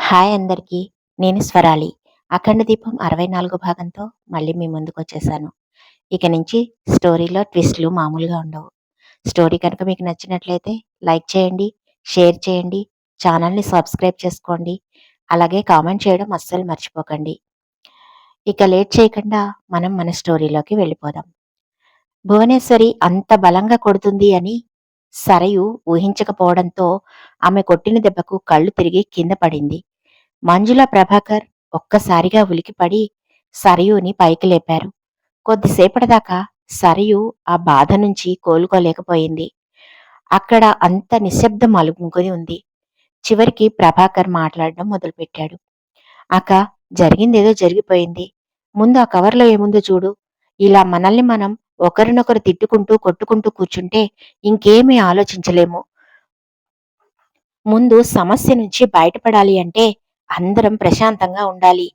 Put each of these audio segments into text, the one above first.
Hi అందరికీ నేను స్వరాలి. అఖండ దీపం అరవై నాలుగు భాగంతో మళ్ళీ మీ ముందుకు వచ్చేసాను. ఇక నుంచి స్టోరీలో ట్విస్ట్లు మామూలుగా ఉండవు. స్టోరీ కనుక మీకు నచ్చినట్లయితే లైక్ చేయండి షేర్ చేయండి ఛానల్ని సబ్స్క్రైబ్ చేసుకోండి అలాగే కామెంట్ చేయడం అస్సలు మర్చిపోకండి. ఇక లేట్ చేయకుండా మనం మన స్టోరీలోకి వెళ్ళిపోదాం. భువనేశ్వరి అంత బలంగా కొడుతుంది అని సరయు ఊహించకపోవడంతో ఆమె కొట్టిన దెబ్బకు కళ్ళు తిరిగి కింద పడింది. మంజుల ప్రభాకర్ ఒక్కసారిగా ఉలికిపడి సరయుని పైకి లేపారు. కొద్దిసేపటిదాకా సరయు ఆ బాధ నుంచి కోలుకోలేకపోయింది. అక్కడ అంత నిశ్శబ్దం అలుముకొని ఉంది. చివరికి ప్రభాకర్ మాట్లాడడం మొదలుపెట్టాడు. అక్క జరిగిందేదో జరిగిపోయింది. ముందు ఆ కవర్లో ఏముందో చూడు. ఇలా మనల్ని మనం ఒకరినొకరు తిట్టుకుంటూ కొట్టుకుంటూ కూర్చుంటే ఇంకేమీ ఆలోచించలేము. ముందు సమస్య నుంచి బయటపడాలి అంటే అందరం ప్రశాంతంగా ఉండాలి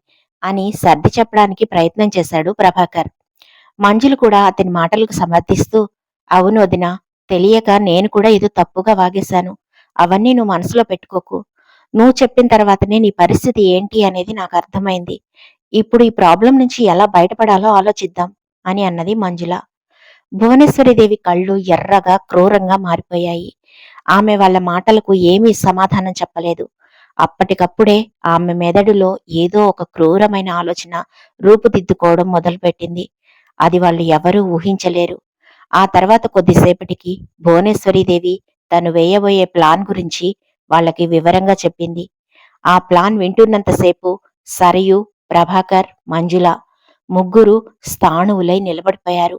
అని సర్ది చెప్పడానికి ప్రయత్నం చేశాడు ప్రభాకర్. మంజులు కూడా అతని మాటలకు సమర్థిస్తూ అవును వదిన తెలియక నేను కూడా ఏదో తప్పుగా వాగేశాను. అవన్నీ నువ్వు మనసులో పెట్టుకోకు. నువ్వు చెప్పిన తర్వాతనే నీ పరిస్థితి ఏంటి అనేది నాకు అర్థమైంది. ఇప్పుడు ఈ ప్రాబ్లం నుంచి ఎలా బయటపడాలో ఆలోచిద్దాం అని అన్నది మంజుల. భువనేశ్వరిదేవి కళ్ళు ఎర్రగా క్రూరంగా మారిపోయాయి. ఆమె వాళ్ళ మాటలకు ఏమీ సమాధానం చెప్పలేదు. అప్పటికప్పుడే ఆమె మెదడులో ఏదో ఒక క్రూరమైన ఆలోచన రూపుదిద్దుకోవడం మొదలుపెట్టింది. అది వాళ్ళు ఎవరూ ఊహించలేరు. ఆ తర్వాత కొద్దిసేపటికి భువనేశ్వరీదేవి తను వేయబోయే ప్లాన్ గురించి వాళ్ళకి వివరంగా చెప్పింది. ఆ ప్లాన్ వింటున్నంతసేపు సరియు ప్రభాకర్ మంజుల ముగ్గురు స్థాణువులై నిలబడిపోయారు.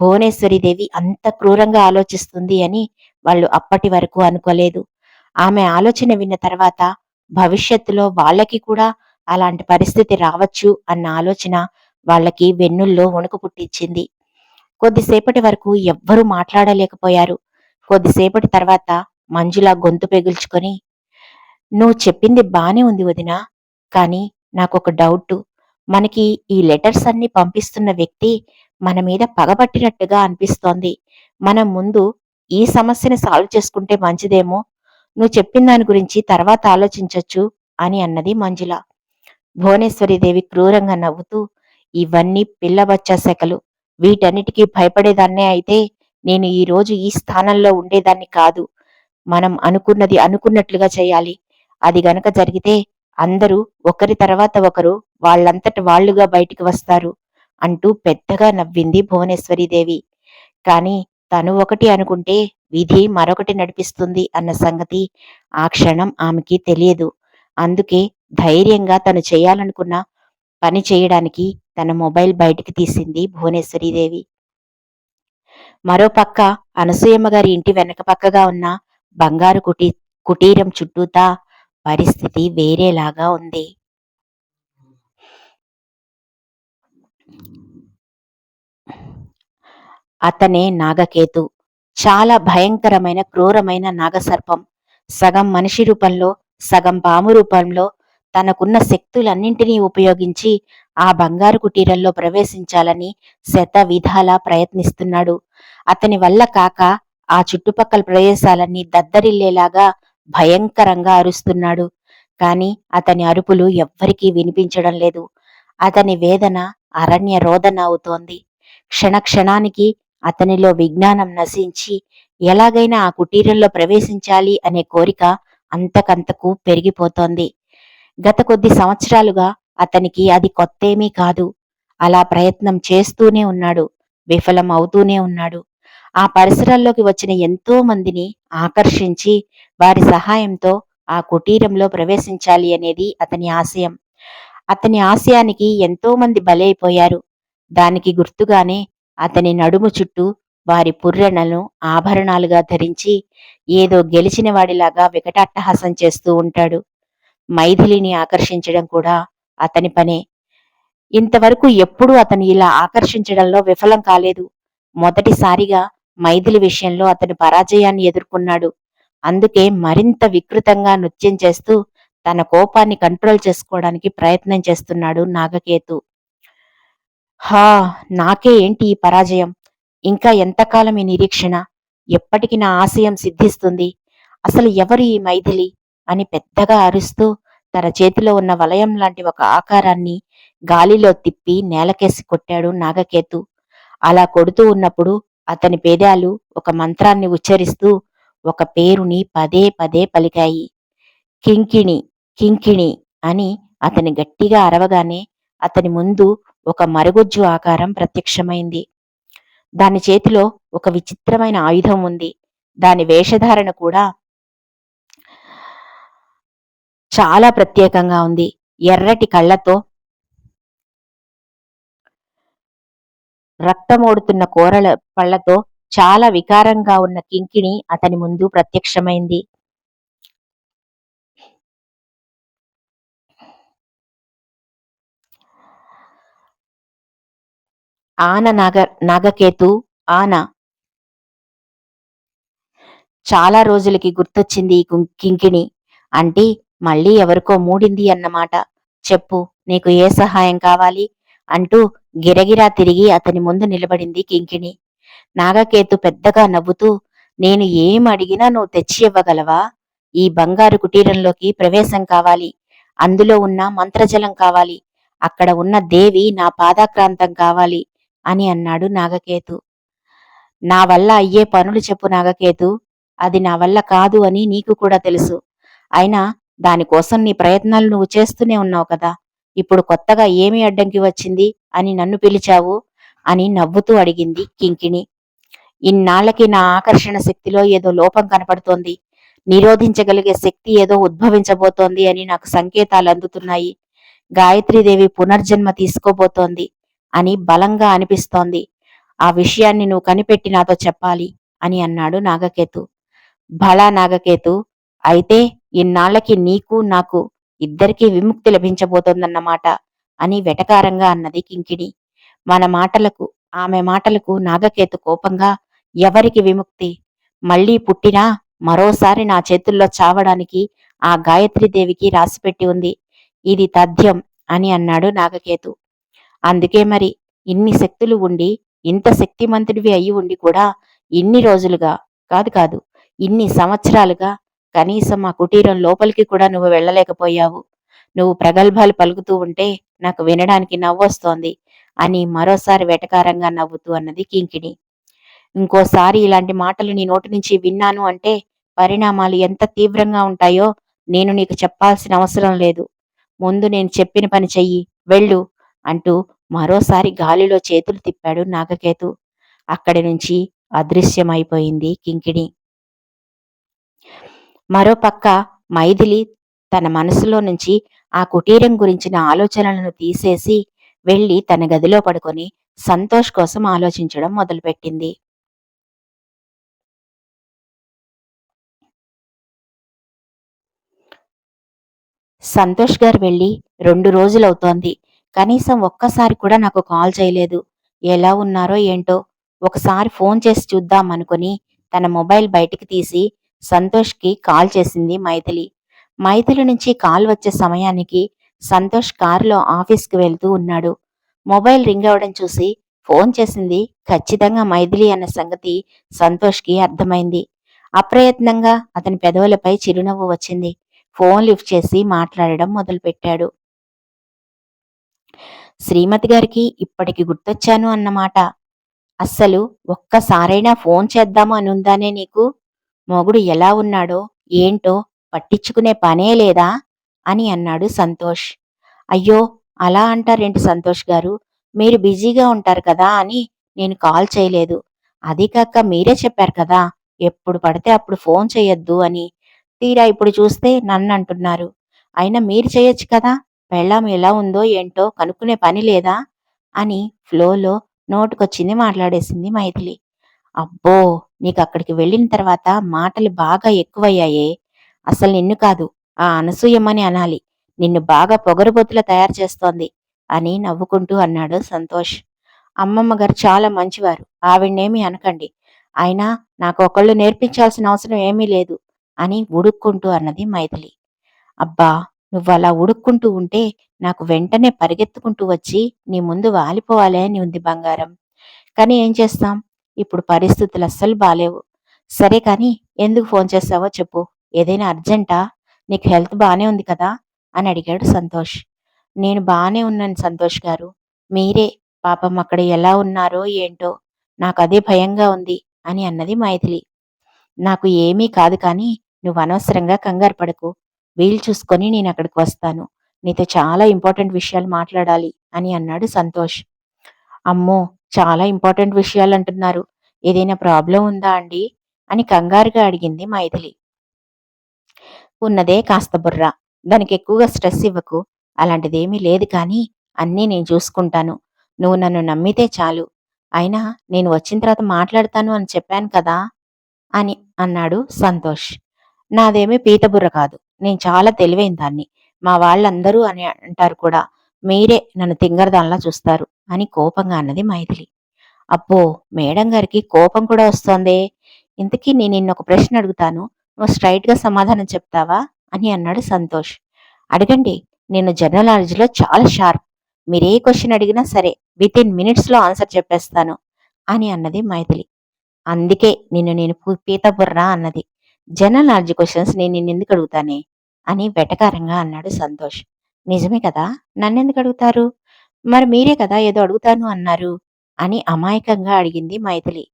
భువనేశ్వరీదేవి అంత క్రూరంగా ఆలోచిస్తుంది అని వాళ్ళు అప్పటి వరకు అనుకోలేదు. ఆమె ఆలోచన విన్న తర్వాత భవిష్యత్తులో వాళ్ళకి కూడా అలాంటి పరిస్థితి రావచ్చు అన్న ఆలోచన వాళ్ళకి వెన్నుల్లో వణుకు పుట్టించింది. కొద్దిసేపటి వరకు ఎవ్వరూ మాట్లాడలేకపోయారు. కొద్దిసేపటి తర్వాత మంజుల గొంతు పెగుల్చుకొని నువ్వు చెప్పింది బానే ఉంది వదినా కానీ నాకొక డౌట్. మనకి ఈ లెటర్స్ అన్ని పంపిస్తున్న వ్యక్తి మన మీద పగబట్టినట్టుగా అనిపిస్తోంది. మనం ముందు ఈ సమస్యని సాల్వ్ చేసుకుంటే మంచిదేమో నువ్వు చెప్పిన దాని గురించి తర్వాత ఆలోచించొచ్చు అని అన్నది మంజుల. భువనేశ్వరిదేవి క్రూరంగా నవ్వుతూ ఇవన్నీ పిల్లబచ్చా శకలు వీటన్నిటికీ భయపడేదాన్నే అయితే నేను ఈ రోజు ఈ స్థానంలో ఉండేదాన్ని కాదు. మనం అనుకున్నది అనుకున్నట్లుగా చేయాలి. అది గనక జరిగితే అందరూ ఒకరి తర్వాత ఒకరు వాళ్ళంతట వాళ్ళుగా బయటికి వస్తారు అంటూ పెద్దగా నవ్వింది భువనేశ్వరీదేవి కానీ తను ఒకటి అనుకుంటే విధి మరొకటి నడిపిస్తుంది అన్న సంగతి ఆ క్షణం ఆమెకి తెలియదు. అందుకే ధైర్యంగా తను చేయాలనుకున్న పని చేయడానికి తన మొబైల్ బయటికి తీసింది భువనేశ్వరీదేవి మరోపక్క అనసూయమ్మ గారి ఇంటి వెనక పక్కగా ఉన్న బంగారు కుటీ కుటీరం చుట్టూతా పరిస్థితి వేరేలాగా ఉంది. అతనే నాగకేతు. చాలా భయంకరమైన క్రూరమైన నాగసర్పం. సగం మనిషి రూపంలో సగం పాము రూపంలో తనకున్న శక్తులన్నింటినీ ఉపయోగించి ఆ బంగారు కుటీరంలో ప్రవేశించాలని శత విధాలా ప్రయత్నిస్తున్నాడు. అతని వల్ల కాక ఆ చుట్టుపక్కల ప్రదేశాలన్నీ దద్దరిల్లేలాగా భయంకరంగా అరుస్తున్నాడు. కాని అతని అరుపులు ఎవ్వరికీ వినిపించడం లేదు. అతని వేదన అరణ్య రోదన అవుతోంది. క్షణక్షణానికి అతనిలో విజ్ఞానం నశించి ఎలాగైనా ఆ కుటీరంలో ప్రవేశించాలి అనే కోరిక అంతకంతకు పెరిగిపోతోంది. గత కొద్ది సంవత్సరాలుగా అతనికి అది కొత్తేమీ కాదు. అలా ప్రయత్నం చేస్తూనే ఉన్నాడు. విఫలం అవుతూనే ఉన్నాడు. ఆ పరిసరాల్లోకి వచ్చిన ఎంతో మందిని ఆకర్షించి వారి సహాయంతో ఆ కుటీరంలో ప్రవేశించాలి అనేది అతని ఆశయం. అతని ఆశయానికి ఎంతో మంది బలైపోయారు. దానికి గుర్తుగానే అతని నడుము చుట్టూ వారి పుర్రెనలను ఆభరణాలుగా ధరించి ఏదో గెలిచిన వాడిలాగా వికటాట్టహాసం చేస్తూ ఉంటాడు. మైథిలిని ఆకర్షించడం కూడా అతని పనే. ఇంతవరకు ఎప్పుడూ అతను ఇలా ఆకర్షించడంలో విఫలం కాలేదు. మొదటిసారిగా మైథిలి విషయంలో అతను పరాజయాన్ని ఎదుర్కొన్నాడు. అందుకే మరింత వికృతంగా నృత్యం చేస్తూ తన కోపాన్ని కంట్రోల్ చేసుకోవడానికి ప్రయత్నం చేస్తున్నాడు నాగకేతు. హా నాకే ఏంటి ఈ పరాజయం? ఇంకా ఎంతకాలం ఈ నిరీక్షణ? ఎప్పటికి నా ఆశయం సిద్ధిస్తుంది? అసలు ఎవరు ఈ మైథిలి? అని పెద్దగా అరుస్తూ తన చేతిలో ఉన్న వలయం లాంటి ఒక ఆకారాన్ని గాలిలో తిప్పి నేలకేసి కొట్టాడు నాగకేతు. అలా కొడుతూ ఉన్నప్పుడు అతని పేదాలు ఒక మంత్రాన్ని ఉచ్చరిస్తూ ఒక పేరుని పదే పదే పలికాయి. కింకిణి కింకిణి అని అతని గట్టిగా అరవగానే అతని ముందు ఒక మరుగుజ్జు ఆకారం ప్రత్యక్షమైంది. దాని చేతిలో ఒక విచిత్రమైన ఆయుధం ఉంది. దాని వేషధారణ కూడా చాలా ప్రత్యేకంగా ఉంది. ఎర్రటి కళ్ళతో రక్తమోడుతున్న కోరల పళ్ళతో చాలా వికారంగా ఉన్న కింకిణి అతని ముందు ప్రత్యక్షమైంది. ఆన నాగ నాగకేతు ఆన. చాలా రోజులకి గుర్తొచ్చింది ఈ కింకిణి. అంటే మళ్ళీ ఎవరికో మూడింది అన్నమాట. చెప్పు నీకు ఏ సహాయం కావాలి? అంటూ గిరగిరా తిరిగి అతని ముందు నిలబడింది కింకిణి. నాగకేతు పెద్దగా నవ్వుతూ నేను ఏం అడిగినా నువ్వు తెచ్చి ఇవ్వగలవా? ఈ బంగారు కుటీరంలోకి ప్రవేశం కావాలి. అందులో ఉన్న మంత్రజలం కావాలి. అక్కడ ఉన్న దేవి నా పాదాక్రాంతం కావాలి. అని అన్నాడు నాగకేతు. నా వల్ల అయ్యే పనులు చెప్పు నాగకేతు. అది నా వల్ల కాదు అని నీకు కూడా తెలుసు. అయినా దానికోసం నీ ప్రయత్నాలు నువ్వు చేస్తూనే ఉన్నావు కదా. ఇప్పుడు కొత్తగా ఏమి అడ్డంకి వచ్చింది? అని నన్ను పిలిచావు? అని నవ్వుతూ అడిగింది కింకిణి. ఇన్నాళ్ళకి నా ఆకర్షణ శక్తిలో ఏదో లోపం కనపడుతోంది. నిరోధించగలిగే శక్తి ఏదో ఉద్భవించబోతోంది అని నాకు సంకేతాలు అందుతున్నాయి. గాయత్రీదేవి పునర్జన్మ తీసుకోబోతోంది. అని బలంగా అనిపిస్తోంది. ఆ విషయాన్ని నువ్వు కనిపెట్టి నాతో చెప్పాలి అని అన్నాడు నాగకేతు. భళా నాగకేతు అయితే ఇన్నాళ్ళకి నీకు నాకు ఇద్దరికీ విముక్తి లభించబోతోందన్నమాట అని వెటకారంగా అన్నది కింకిణి. మన మాటలకు ఆమె మాటలకు నాగకేతు కోపంగా ఎవరికి విముక్తి? మళ్ళీ పుట్టినా మరోసారి నా చేతుల్లో చావడానికి ఆ గాయత్రీదేవికి రాసిపెట్టి ఉంది. ఇది తథ్యం అని అన్నాడు నాగకేతు. అందుకే మరి ఇన్ని శక్తులు ఉండి ఇంత శక్తిమంతుడివి అయి ఉండి కూడా ఇన్ని రోజులుగా కాదు కాదు ఇన్ని సంవత్సరాలుగా కనీసం ఆ కుటీరం లోపలికి కూడా నువ్వు వెళ్ళలేకపోయావు. నువ్వు ప్రగల్భాలు పలుకుతూ ఉంటే నాకు వినడానికి నవ్వొస్తోంది అని మరోసారి వెటకారంగా నవ్వుతూ అన్నది కింకిణి. ఇంకోసారి ఇలాంటి మాటలు నీ నోటి నుంచి విన్నాను అంటే పరిణామాలు ఎంత తీవ్రంగా ఉంటాయో నేను నీకు చెప్పాల్సిన అవసరం లేదు. ముందు నేను చెప్పిన పని చెయ్యి వెళ్ళు అంటూ మరోసారి గాలిలో చేతులు తిప్పాడు నాగకేతు. అక్కడి నుంచి అదృశ్యమైపోయింది కింకిణి. మరోపక్క మైథిలి తన మనసులో నుంచి ఆ కుటీరం గురించిన ఆలోచనలను తీసేసి వెళ్ళి తన గదిలో పడుకొని సంతోష్ కోసం ఆలోచించడం మొదలుపెట్టింది. సంతోష్ గారు వెళ్ళి రెండు రోజులవుతోంది. కనీసం ఒక్కసారి కూడా నాకు కాల్ చేయలేదు. ఎలా ఉన్నారో ఏంటో ఒకసారి ఫోన్ చేసి చూద్దాం అనుకుని తన మొబైల్ బయటికి తీసి సంతోష్కి కాల్ చేసింది మైథిలి. మైథిలి నుంచి కాల్ వచ్చే సమయానికి సంతోష్ కారులో ఆఫీస్కి వెళ్తూ ఉన్నాడు. మొబైల్ రింగ్ అవడం చూసి ఫోన్ చేసింది ఖచ్చితంగా మైథిలి అన్న సంగతి సంతోష్కి అర్థమైంది. అప్రయత్నంగా అతని పెదవులపై చిరునవ్వు వచ్చింది. ఫోన్ లిఫ్ట్ చేసి మాట్లాడడం మొదలుపెట్టాడు. శ్రీమతి గారికి ఇప్పటికి గుర్తొచ్చాను అన్నమాట. అస్సలు ఒక్కసారైనా ఫోన్ చేద్దాము అనుందానే నీకు? మొగుడు ఎలా ఉన్నాడో ఏంటో పట్టించుకునే పనే లేదా? అని అన్నాడు సంతోష్. అయ్యో అలా అంటారేంటి సంతోష్ గారు? మీరు బిజీగా ఉంటారు కదా అని నేను కాల్ చేయలేదు. అది కాక మీరే చెప్పారు కదా ఎప్పుడు పడితే అప్పుడు ఫోన్ చేయొద్దు అని. తీరా ఇప్పుడు చూస్తే నన్ను అంటున్నారు అయినా మీరు చేయొచ్చు కదా? పెళ్ళాం ఎలా ఉందో ఏంటో కనుక్కునే పని లేదా? అని ఫ్లోలో నోటుకొచ్చింది మాట్లాడేసింది మైథిలి. అబ్బో! నీకు అక్కడికి వెళ్ళిన తర్వాత మాటలు బాగా ఎక్కువయ్యాయే. అసలు నిన్ను కాదు ఆ అనసూయమ్మని అనాలి. నిన్ను బాగా పొగరుబొత్తుల తయారు చేస్తోంది అని నవ్వుకుంటూ అన్నాడు సంతోష్. అమ్మమ్మ గారు చాలా మంచివారు ఆవిడనేమి అనకండి. అయినా నాకు ఒకళ్ళు నేర్పించాల్సిన అవసరం ఏమీ లేదు అని ఉడుక్కుంటూ అన్నది మైథిలి. అబ్బా! నువ్వు అలా ఉడుక్కుంటూ ఉంటే నాకు వెంటనే పరిగెత్తుకుంటూ వచ్చి నీ ముందు వాలిపోవాలి అని ఉంది బంగారం. కానీ ఏం చేస్తాం? ఇప్పుడు పరిస్థితులు అస్సలు బాలేవు. సరే కానీ ఎందుకు ఫోన్ చేస్తావో చెప్పు. ఏదైనా అర్జెంటా? నీకు హెల్త్ బానే ఉంది కదా? అని అడిగాడు సంతోష్. నేను బాగానే ఉన్నాను సంతోష్ గారు. మీరే. పాపం అక్కడ ఎలా ఉన్నారో ఏంటో నాకు అదే భయంగా ఉంది అని అన్నది మైథిలి. నాకు ఏమీ కాదు కానీ నువ్వు అనవసరంగా కంగారు పడకు. వీలు చూసుకొని నేను అక్కడికి వస్తాను. నీతో చాలా ఇంపార్టెంట్ విషయాలు మాట్లాడాలి అని అన్నాడు సంతోష్. అమ్మో చాలా ఇంపార్టెంట్ విషయాలు అంటున్నారు. ఏదైనా ప్రాబ్లం ఉందా అండి? అని కంగారుగా అడిగింది మైథిలి. ఉన్నదే కాస్త బుర్ర. దానికి ఎక్కువగా స్ట్రెస్ ఇవ్వకు. అలాంటిదేమీ లేదు కానీ అన్నీ నేను చూసుకుంటాను. నువ్వు నన్ను నమ్మితే చాలు. అయినా నేను వచ్చిన తర్వాత మాట్లాడతాను అని చెప్పాను కదా అని అన్నాడు సంతోష్. నాదేమీ పీతబుర్ర కాదు. నేను చాలా తెలివైన దాన్ని. మా వాళ్ళందరూ అని అంటారు కూడా మీరే నన్ను తింగరదానిలా చూస్తారు అని కోపంగా అన్నది మైథిలి. అబ్బో మేడం గారికి కోపం కూడా వస్తోందే. ఇంతకీ నేను నిన్న ఒక ప్రశ్న అడుగుతాను. నువ్వు స్ట్రైట్గా సమాధానం చెప్తావా? అని అన్నాడు సంతోష్. అడగండి నేను జనరల్ నాలెడ్జ్లో చాలా షార్ప్. మీరు ఏ క్వశ్చన్ అడిగినా సరే విత్ ఇన్ మినిట్స్లో ఆన్సర్ చెప్పేస్తాను అని అన్నది మైథిలి. అందుకే నిన్ను నేను పీతబుర్రా పీత అన్నది. జనరల్ నాలెడ్జ్ క్వశ్చన్స్ నేను నిన్ను ఎందుకు అడుగుతానే? అని వెటకారంగా అన్నాడు సంతోష్. నిజమే కదా? నన్నెందుకు అడుగుతారు? మరి మీరే కదా ఏదో అడుగుతాను అన్నారు అని అమాయకంగా అడిగింది మైథిలి.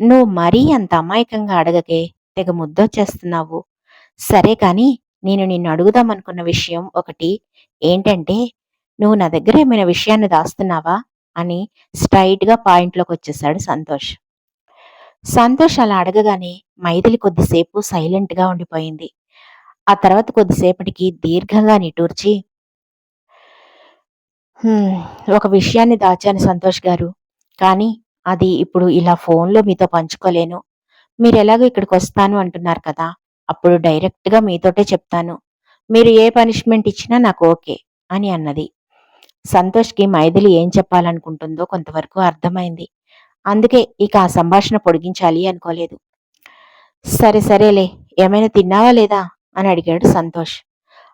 నువ్వు మరీ అంత అమాయకంగా అడగకే తెగ ముద్దొచ్చేస్తున్నావు. సరే కాని నేను నిన్ను అడుగుదామనుకున్న విషయం ఒకటి ఏంటంటే నువ్వు నా దగ్గర ఏమైనా విషయాన్ని దాస్తున్నావా? అని స్ట్రైట్గా పాయింట్లోకి వచ్చేసాడు సంతోష్. సంతోష్ అలా అడగగానే మైథిలి కొద్దిసేపు సైలెంట్గా ఉండిపోయింది. ఆ తర్వాత కొద్దిసేపటికి దీర్ఘంగా నిటూర్చి ఒక విషయాన్ని దాచాను సంతోష్ గారు కానీ అది ఇప్పుడు ఇలా ఫోన్లో మీతో పంచుకోలేను. మీరు ఎలాగో ఇక్కడికి వస్తాను అంటున్నారు కదా అప్పుడు డైరెక్ట్గా మీతోటే చెప్తాను. మీరు ఏ పనిష్మెంట్ ఇచ్చినా నాకు ఓకే అని అన్నది. సంతోష్కి మైథిలి ఏం చెప్పాలనుకుంటుందో కొంతవరకు అర్థమైంది. అందుకే ఇక ఆ సంభాషణ పొడిగించాలి అనుకోలేదు. సరే సరేలే ఏమైనా తిన్నావా లేదా? అని అడిగాడు సంతోష్.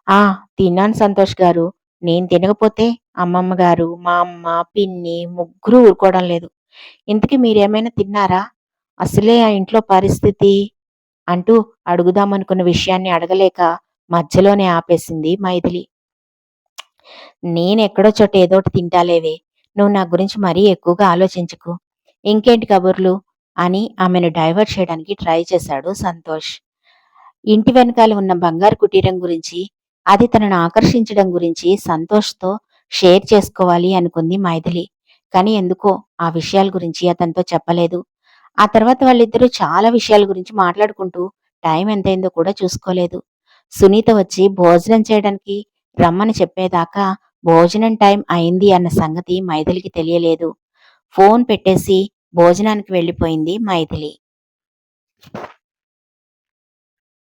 ఆ తిన్నాను సంతోష్ గారు. నేను తినకపోతే అమ్మమ్మ గారు మా అమ్మ పిన్ని ముగ్గురు ఊరుకోవడం లేదు. ఇంతకీ మీరేమైనా తిన్నారా? అసలే ఆ ఇంట్లో పరిస్థితి అంటూ అడుగుదామనుకున్న విషయాన్ని అడగలేక మధ్యలోనే ఆపేసింది మైథిలి. నేనెక్కడో చోట ఏదోటి తింటాలేవే. నువ్వు నా గురించి మరీ ఎక్కువగా ఆలోచించకు. ఇంకేంటి కబుర్లు? అని ఆమెను డైవర్ట్ చేయడానికి ట్రై చేశాడు సంతోష్. ఇంటి వెనకాల ఉన్న బంగారు కుటీరం గురించి అది తనను ఆకర్షించడం గురించి సంతోష్తో షేర్ చేసుకోవాలి అనుకుంది మైథిలి. కానీ ఎందుకో ఆ విషయాల గురించి అతనితో చెప్పలేదు. ఆ తర్వాత వాళ్ళిద్దరూ చాలా విషయాల గురించి మాట్లాడుకుంటూ టైం ఎంతైందో కూడా చూసుకోలేదు. సునీత వచ్చి భోజనం చేయడానికి రమ్మని చెప్పేదాకా భోజనం టైం అయింది అన్న సంగతి మైథిలికి తెలియలేదు. ఫోన్ పెట్టేసి భోజనానికి వెళ్ళిపోయింది మైథిలి.